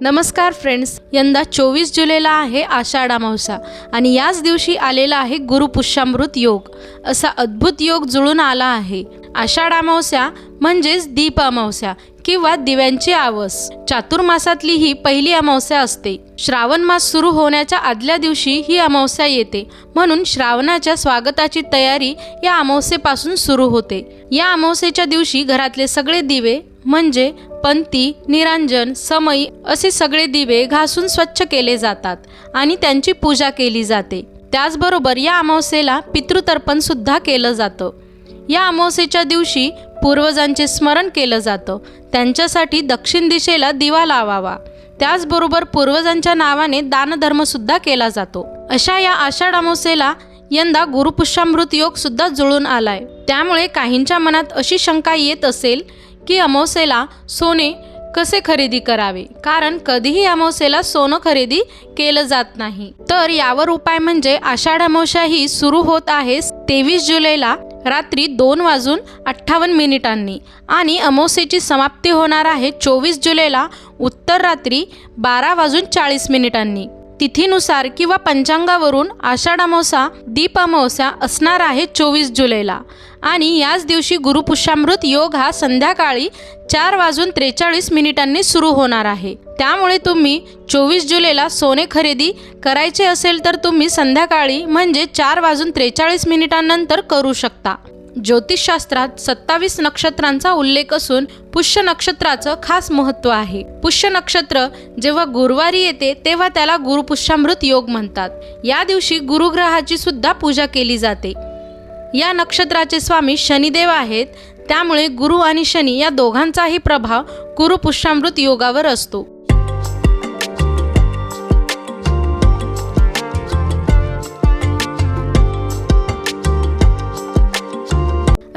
नमस्कार फ्रेंड्स यंदा चोवीस जुलैला आहे आषाढ अमावसा आणि याच दिवशी आलेला आहे गुरुपुष्यामृत योग. असा अद्भुत योग जुळून आला आहे. आषाढ अमावस्या म्हणजेच दीप अमावस्या किंवा दिव्यांची आवस. चातुर्मासातली ही पहिली अमावस्या असते. श्रावण मास सुरू होण्याच्या आदल्या दिवशी ही अमावस्या येते. म्हणून श्रावणाच्या स्वागताची तयारी या अमावस्येपासून सुरू होते. या अमावस्येच्या दिवशी घरातले सगळे दिवे म्हणजे पंती निरांजन समयी असे सगळे दिवे घासून स्वच्छ केले जातात आणि त्यांची पूजा केली जाते. त्याचबरोबर या अमावस्येला पितृतर्पण सुद्धा केलं जातं. या अमावस्येच्या दिवशी पूर्वजांचे स्मरण केलं जातं. त्यांच्यासाठी दक्षिण दिशेला दिवा लावावा. त्याचबरोबर पूर्वजांच्या नावाने दानधर्मसुद्धा केला जातो. अशा या आषाढ अमावस्येला यंदा गुरुपुष्यामृत योग सुद्धा जुळून आलाय. त्यामुळे काहींच्या मनात अशी शंका येत असेल की अमावस्येला सोने कसे खरेदी करावे? कारण कधीही अमावस्येला सोनं खरेदी केलं जात नाही. तर यावर उपाय म्हणजे आषाढ अमावस्या ही सुरू होत आहे तेवीस जुलैला रात्री दोन वाजून अठ्ठावन्न मिनिटांनी आणि अमावस्येची समाप्ती होणार आहे चोवीस जुलैला उत्तर रात्री बारा वाजून चाळीस मिनिटांनी. तिथीनुसार किंवा पंचांगावरून आषाढ अमावस्या दीप अमावस्या असणार आहे चोवीस जुलैला. आणि याच दिवशी गुरुपुष्यामृत योग हा संध्याकाळी चार वाजून त्रेचाळीस मिनिटांनी सुरू होणार आहे. त्यामुळे तुम्ही चोवीस जुलैला सोने खरेदी करायचे असेल तर तुम्ही संध्याकाळी म्हणजे चार वाजून त्रेचाळीस मिनिटांनंतर करू शकता. ज्योतिषशास्त्रात सत्तावीस नक्षत्रांचा उल्लेख असून पुष्य नक्षत्राचं खास महत्त्व आहे. पुष्य नक्षत्र जेव्हा गुरुवारी येते तेव्हा त्याला गुरुपुष्यामृत योग म्हणतात. या दिवशी गुरुग्रहाची सुद्धा पूजा केली जाते. या नक्षत्राचे स्वामी शनिदेव आहेत त्यामुळे गुरु आणि शनी या दोघांचाही प्रभाव गुरुपुष्यामृत योगावर असतो.